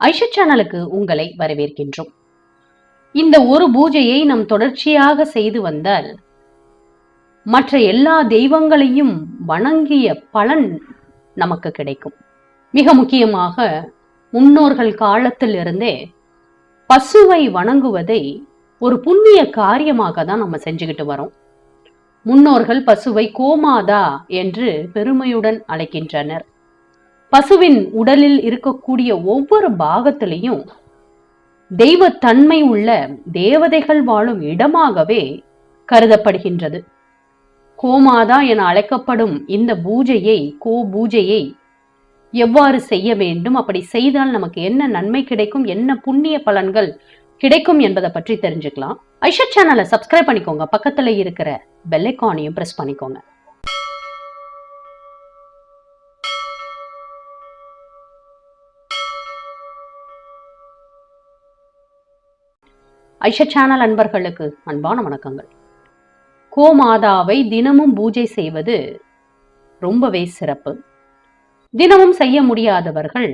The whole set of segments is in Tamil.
ஐஷா சேனலுக்கு உங்களை வரவேற்கின்றோம். இந்த ஒரு பூஜையை நாம் தொடர்ச்சியாக செய்து வந்தால் மற்ற எல்லா தெய்வங்களையும் வணங்கிய பலன் நமக்கு கிடைக்கும். மிக முக்கியமாக முன்னோர்கள் காலத்திலிருந்தே பசுவை வணங்குவதை ஒரு புண்ணிய காரியமாக தான் நம்ம செஞ்சுக்கிட்டு வரோம். முன்னோர்கள் பசுவை கோமாதா என்று பெருமையுடன் அழைக்கின்றனர். பசுவின் உடலில் இருக்கக்கூடிய ஒவ்வொரு பாகத்திலையும் தெய்வத்தன்மை உள்ள தேவதைகள் வாழும் இடமாகவே கருதப்படுகின்றது. கோமாதா என அழைக்கப்படும் இந்த பூஜையை கோ பூஜையை எவ்வாறு செய்ய வேண்டும்? அப்படி செய்தால் நமக்கு என்ன நன்மை கிடைக்கும்? என்ன புண்ணிய பலன்கள் கிடைக்கும் என்பதை பற்றி தெரிஞ்சுக்கலாம். ஐஷா சேனலை சப்ஸ்கிரைப் பண்ணிக்கோங்க. பக்கத்துல இருக்கிற பெல்லைக்கானையும் பிரஸ் பண்ணிக்கோங்க. ஐஷா சேனல் அன்பர்களுக்கு அன்பான வணக்கங்கள். கோமாதாவை தினமும் பூஜை செய்வது ரொம்பவே சிறப்பு. தினமும் செய்ய முடியாதவர்கள்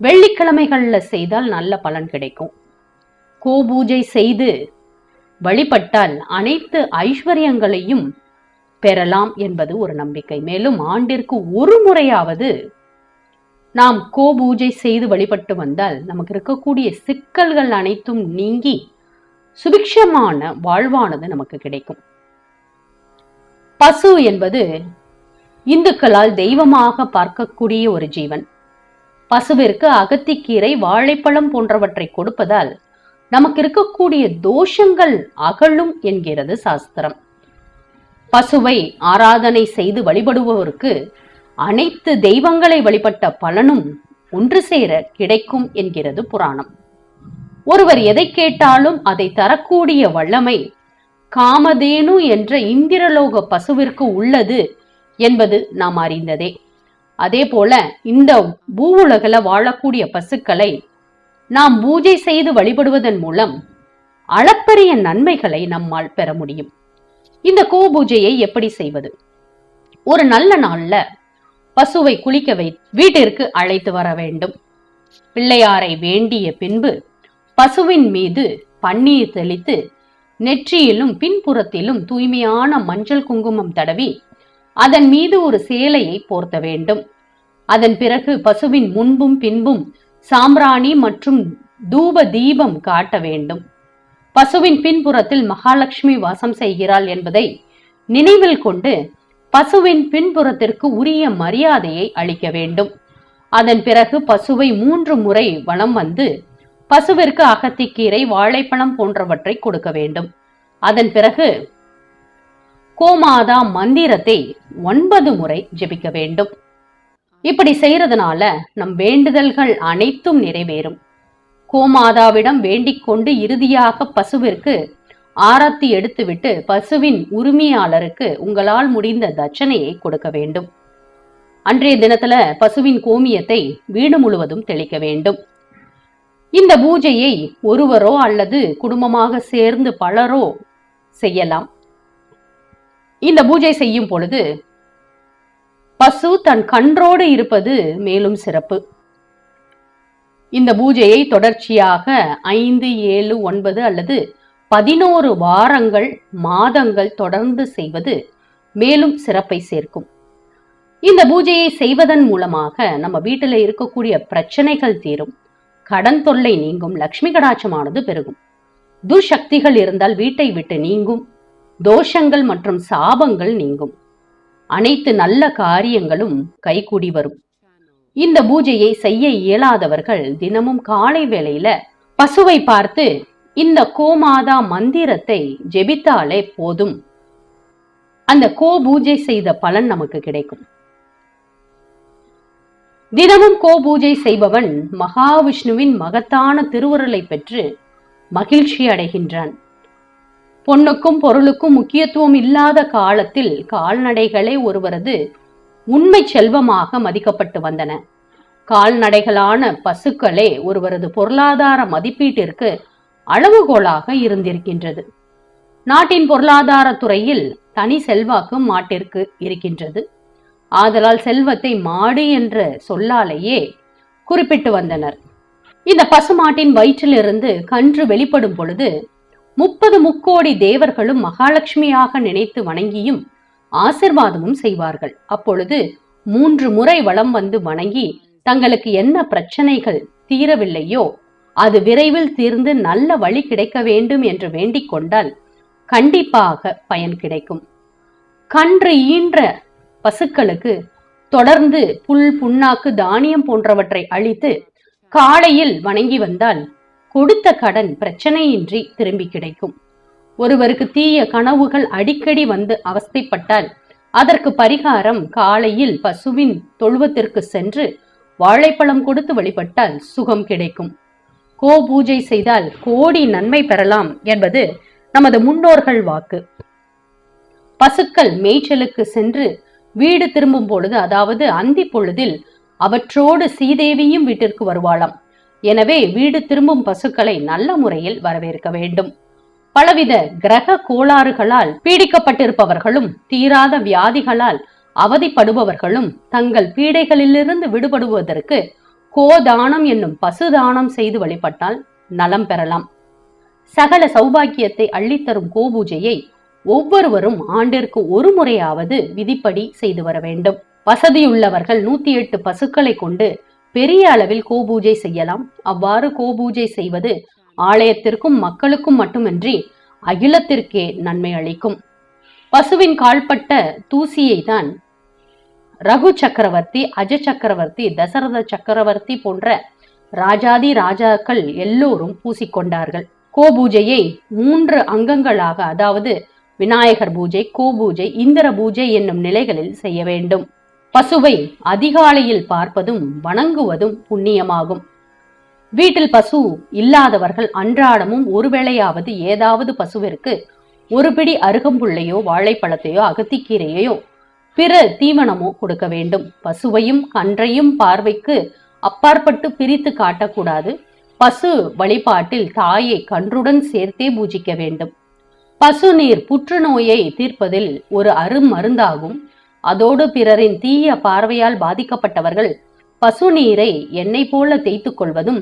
வெள்ளிக்கிழமைகளில் செய்தால் நல்ல பலன் கிடைக்கும். கோ பூஜை செய்து வழிபட்டால் அனைத்து ஐஸ்வர்யங்களையும் பெறலாம் என்பது ஒரு நம்பிக்கை. மேலும் ஆண்டிற்கு ஒரு முறையாவது நாம் கோ பூஜை செய்து வழிபட்டு வந்தால் நமக்கு இருக்கக்கூடிய சிக்கல்கள் அனைத்தும் நீங்கி சுபிக்ஷமான வாழ்வானது நமக்கு கிடைக்கும். பசு என்பது இந்துக்களால் தெய்வமாக பார்க்கக்கூடிய ஒரு ஜீவன். பசுவிற்கு அகத்திக்கீரை வாழைப்பழம் போன்றவற்றை கொடுப்பதால் நமக்கு இருக்கக்கூடிய தோஷங்கள் அகலும் என்கிறது சாஸ்திரம். பசுவை ஆராதனை செய்து வழிபடுபவருக்கு அனைத்து தெய்வங்களை வழிபட்ட பலனும் ஒன்று சேர கிடைக்கும் என்கிறது புராணம். ஒருவர் எதை கேட்டாலும் அதை தரக்கூடிய வல்லமை. காமதேனு என்ற இந்திரலோக பசுவிற்கு உள்ளது என்பது நாம் அறிந்ததே. அதே போல இந்த பூவுலகில வாழக்கூடிய பசுக்களை நாம் பூஜை செய்து வழிபடுவதன் மூலம் அளப்பரிய நன்மைகளை நம்மால் பெற முடியும். இந்த கோ பூஜையை எப்படி செய்வது? ஒரு நல்ல நாள்ல பசுவை குளிக்க வை வீட்டிற்கு அழைத்து வர வேண்டும். பிள்ளையாரை வேண்டிய பின்பு பசுவின் மீது பன்னீர் தெளித்து நெற்றியிலும் பின்புறத்திலும் தூய்மையான மஞ்சள் குங்குமம் தடவி அதன் மீது ஒரு சேலையை போர்த்த வேண்டும். அதன் பிறகு பசுவின் முன்பும் பின்பும் சாம்பிராணி மற்றும் தூப தீபம் காட்ட வேண்டும். பசுவின் பின்புறத்தில் மகாலட்சுமி வாசம் செய்கிறாள் என்பதை நினைவில் கொண்டு பசுவின் பின்புறத்திற்கு உரிய மரியாதையை அளிக்க வேண்டும். அதன் பிறகு பசுவை மூன்று முறை வளம் வந்து பசுவிற்கு அகத்திக்கீரை வாழைப்பழம் போன்றவற்றை கொடுக்க வேண்டும். அதன் பிறகு கோமாதா மந்திரத்தை ஒன்பது முறை ஜெபிக்க வேண்டும். இப்படி செய்யறதுனால நம் வேண்டுதல்கள் அனைத்தும் நிறைவேறும். கோமாதாவிடம் வேண்டிக் கொண்டு இறுதியாக பசுவிற்கு ஆரத்தி எடுத்துவிட்டு பசுவின் உரிமையாளருக்கு உங்களால் முடிந்த தட்சணையை கொடுக்க வேண்டும். அன்றைய தினத்துல பசுவின் கோமியத்தை வீடு முழுவதும் தெளிக்க வேண்டும். இந்த பூஜையை ஒருவரோ அல்லது குடும்பமாக சேர்ந்து பலரோ செய்யலாம். இந்த பூஜை செய்யும் பொழுது பசு தன் கன்றோடு இருப்பது மேலும் சிறப்பு. இந்த பூஜையை தொடர்ச்சியாக ஐந்து ஏழு ஒன்பது அல்லது பதினோரு வாரங்கள் மாதங்கள் தொடர்ந்து செய்வது மேலும் சிறப்பை சேர்க்கும். இந்த பூஜையை செய்வதன் மூலமாக நம்ம வீட்டில் இருக்கக்கூடிய பிரச்சனைகள் தீரும். கடன் தொல்லை நீங்கும் லக்ஷ்மி கடாட்சமானது பெருகும். துர்சக்திகள் இருந்தால் வீட்டை விட்டு நீங்கும் தோஷங்கள் மற்றும் சாபங்கள் நீங்கும். அனைத்து நல்ல காரியங்களும் கைகூடி வரும். இந்த பூஜையை செய்ய இயலாதவர்கள் தினமும் காலை வேளையில பசுவை பார்த்து இந்த கோமாதா மந்திரத்தை ஜெபித்தாலே போதும். அந்த கோ பூஜை செய்த பலன் நமக்கு கிடைக்கும். தினமும் கோ பூஜை செய்பவன் மகாவிஷ்ணுவின் மகத்தான திருவுருளை பெற்று மகிழ்ச்சி அடைகின்றான். பொண்ணுக்கும் பொருளுக்கும் முக்கியத்துவம் இல்லாத காலத்தில் கால்நடைகளே ஒருவரது உண்மை செல்வமாக மதிக்கப்பட்டு வந்தன. கால்நடைகளான பசுக்களே ஒருவரது பொருளாதார மதிப்பீட்டிற்கு அளவுகோலாக இருந்திருக்கின்றது. நாட்டின் பொருளாதார துறையில் தனி செல்வாக்கு மாட்டிற்கு இருக்கின்றது. ஆதலால் செல்வத்தை மாடு என்ற சொல்லாலேயே குறிப்பிட்டு வந்தனர். இந்த பசுமாட்டின் வயிற்றிலிருந்து கன்று வெளிப்படும் பொழுது முப்பது முக்கோடி தேவர்களும் மகாலட்சுமியாக நினைத்து வணங்கியும் ஆசிர்வாதமும் செய்வார்கள். அப்பொழுது மூன்று முறை வளம் வந்து வணங்கி தங்களுக்கு என்ன பிரச்சனைகள் தீரவில்லையோ அது விரைவில் தீர்ந்து நல்ல வழி கிடைக்க வேண்டும் என்று வேண்டிக் கொண்டால் கண்டிப்பாக பயன் கிடைக்கும். கன்று ஈன்ற பசுக்களுக்கு தொடர்ந்து புல் புண்ணாக்கு தானியம் போன்றவற்றை அளித்து காலையில் வணங்கி வந்தால் கொடுத்த கடன் பிரச்சனையின்றி திரும்பி கிடைக்கும். ஒருவருக்கு தீய கனவுகள் அடிக்கடி வந்து அவஸ்தைப்பட்டால் அதற்கு பரிகாரம் காலையில் பசுவின் தொழுவத்திற்கு சென்று வாழைப்பழம் கொடுத்து வழிபட்டால் சுகம் கிடைக்கும். கோ பூஜை செய்தால் கோடி நன்மை பெறலாம் என்பது நமது முன்னோர்கள் வாக்கு. பசுக்கள் மேய்ச்சலுக்கு சென்று வீடு திரும்பும் பொழுது அதாவது அந்தி பொழுதில் அவற்றோடு சீதேவியும் வீட்டிற்கு வருவாளாம். எனவே வீடு திரும்பும் பசுக்களை நல்ல முறையில் வரவேற்க வேண்டும். பலவித கிரக கோளாறுகளால் பீடிக்கப்பட்டிருப்பவர்களும் தீராத வியாதிகளால் அவதிப்படுபவர்களும் தங்கள் பீடைகளிலிருந்து விடுபடுவதற்கு கோதானம் என்னும் பசுதானம் செய்து வழிபட்டால் நலம் பெறலாம். சகல சௌபாக்கியத்தை அள்ளித்தரும் கோபூஜையை ஒவ்வொருவரும் ஆண்டிற்கு ஒரு முறையாவது விதிப்படி செய்து வர வேண்டும். வசதியுள்ளவர்கள் நூத்தி எட்டு பசுக்களை கொண்டு பெரிய அளவில் கோபூஜை செய்யலாம். அவ்வாறு கோபூஜை செய்வது ஆலயத்திற்கும் மக்களுக்கும் மட்டுமின்றி அகிலத்திற்கே நன்மை அளிக்கும். பசுவின் கால்பட்ட தூசியை தான் ரகு சக்கரவர்த்தி அஜ சக்கரவர்த்தி தசரத சக்கரவர்த்தி போன்ற ராஜாதி ராஜாக்கள் எல்லோரும் பூசிக்கொண்டார்கள். கோபூஜையை மூன்று அங்கங்களாக அதாவது விநாயகர் பூஜை கூபூஜை இந்திர பூஜை என்னும் நிலைகளில் செய்ய வேண்டும். பசுவை அதிகாலையில் பார்ப்பதும் வணங்குவதும் புண்ணியமாகும். வீட்டில் பசு இல்லாதவர்கள் அன்றாடமும் ஒருவேளையாவது ஏதாவது பசுவிற்கு ஒரு பிடி அருகம்புள்ளையோ வாழைப்பழத்தையோ அகத்திக்கீரையோ பிற தீவனமோ கொடுக்க வேண்டும். பசுவையும் கன்றையும் பார்வைக்கு அப்பாற்பட்டு பிரித்து காட்டக்கூடாது. பசு வழிபாட்டில் தாயை கன்றுடன் சேர்த்தே பூஜிக்க வேண்டும். பசு நீர் புற்றுநோயை தீர்ப்பதில் ஒரு அருமருந்தாகும் அதோடு பிறரின் தீய பார்வையால் பாதிக்கப்பட்டவர்கள் பசு நீரை எண்ணெய் போல தேய்த்து கொள்வதும்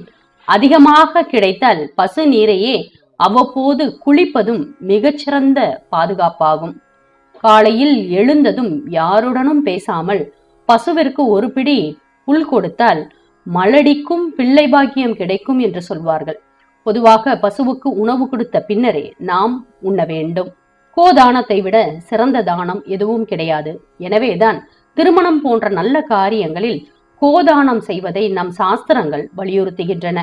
அதிகமாக கிடைத்தால் பசு நீரையே அவ்வப்போது குளிப்பதும் மிகச்சிறந்த பாதுகாப்பாகும். காலையில் எழுந்ததும் யாருடனும் பேசாமல் பசுவிற்கு ஒரு பிடி புல் கொடுத்தால் மலடிக்கும் பிள்ளை பாக்கியம் கிடைக்கும் என்று சொல்வார்கள். பொதுவாக பசுவுக்கு உணவு கொடுத்த பின்னரே நாம் உண்ண வேண்டும். கோதானத்தை விட சிறந்த தானம் எதுவும் கிடையாது. எனவேதான் திருமணம் போன்ற நல்ல காரியங்களில் கோதானம் செய்வதை நம் சாஸ்திரங்கள் வலியுறுத்துகின்றன.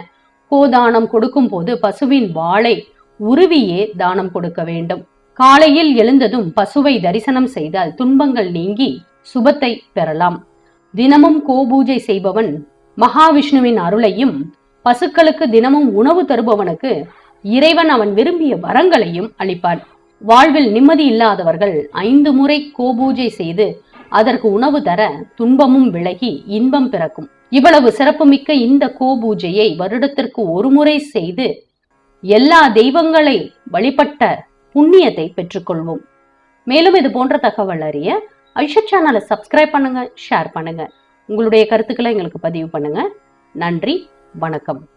கோதானம் கொடுக்கும் போது பசுவின் வாளை உருவியே தானம் கொடுக்க வேண்டும். காலையில் எழுந்ததும் பசுவை தரிசனம் செய்தால் துன்பங்கள் நீங்கி சுபத்தை பெறலாம். தினமும் கோபூஜை செய்பவன் மகாவிஷ்ணுவின் அருளையும் பசுக்களுக்கு தினமும் உணவு தருபவனுக்கு இறைவன் அவன் விரும்பிய வரங்களையும் அளிப்பான். வாழ்வில் நிம்மதி இல்லாதவர்கள் ஐந்து முறை கோபூஜை செய்து அதற்கு உணவு தர துன்பமும் விலகி இன்பம் பிறக்கும். இவ்வளவு சிறப்புமிக்க இந்த கோபூஜையை வருடத்திற்கு ஒரு முறை செய்து எல்லா தெய்வங்களை வழிபட்ட புண்ணியத்தை பெற்றுக்கொள்வோம் மேலும் இது போன்ற தகவல் அறிய ஐஷா சேனலை சப்ஸ்கிரைப் பண்ணுங்க ஷேர் பண்ணுங்க. உங்களுடைய கருத்துக்களை எங்களுக்கு பதிவு பண்ணுங்க. நன்றி. வணக்கம்.